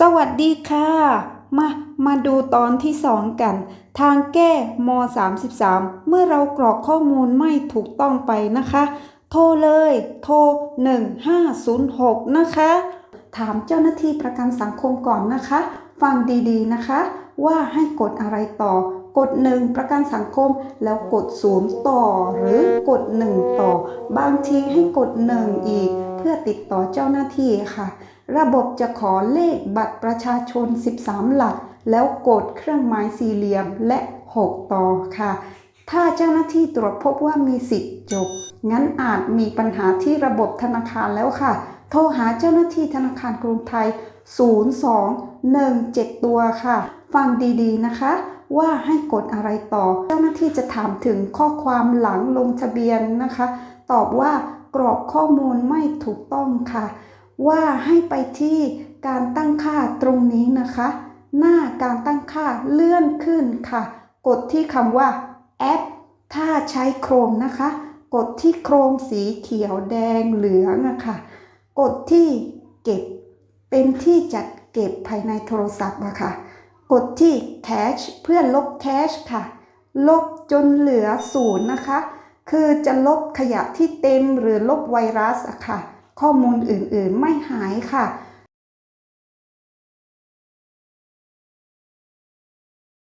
สวัสดีค่ะ มา มาดูตอนที่ 2 กัน ทางแก้ม 33 เมื่อเรากรอกข้อมูลไม่ถูกต้องไปนะคะ โทรเลย โทร 1506 นะคะ ถามเจ้าหน้าที่ประกันสังคมก่อนนะคะ ฟังดีๆนะคะ ว่าให้กดอะไรต่อ กด 1 ประกันสังคม แล้วกด 0 ต่อ หรือกด 1 ต่อ บางทีให้กด 1 อีก เพื่อติดต่อเจ้าหน้าที่ค่ะ ระบบจะขอเลขบัตรประชาชน 13 หลัก แล้วกดเครื่องหมายสี่เหลี่ยมและ 6 ต่อค่ะ ถ้าเจ้าหน้าที่ตรวจพบว่ามีสิทธิ์จบ งั้นอาจมีปัญหาที่ระบบธนาคารแล้วค่ะ โทรหาเจ้าหน้าที่ธนาคารกรุงไทย 0217 ตัวค่ะ ฟังดีๆนะคะ ว่าให้กดอะไรต่อ เจ้าหน้าที่จะถามถึงข้อความหลังลงทะเบียนนะคะ ตอบว่ากรอกข้อมูลไม่ถูกต้องค่ะ ว่าให้ไปที่การตั้งค่าตรงนี้นะคะ หน้าการตั้งค่าเลื่อนขึ้นค่ะ กดที่คำว่าแอปถ้าใช้โครมนะคะ กดที่โครมสีเขียวแดงเหลืองอะค่ะ กดที่เก็บเป็นที่จัดเก็บภายในโทรศัพท์อะค่ะ กดที่ cache เพื่อลบ cache ค่ะ ลบจนเหลือศูนย์นะคะ คือจะลบขยะที่เต็มหรือลบไวรัสอะค่ะ ข้อมูลอื่นๆไม่หายค่ะ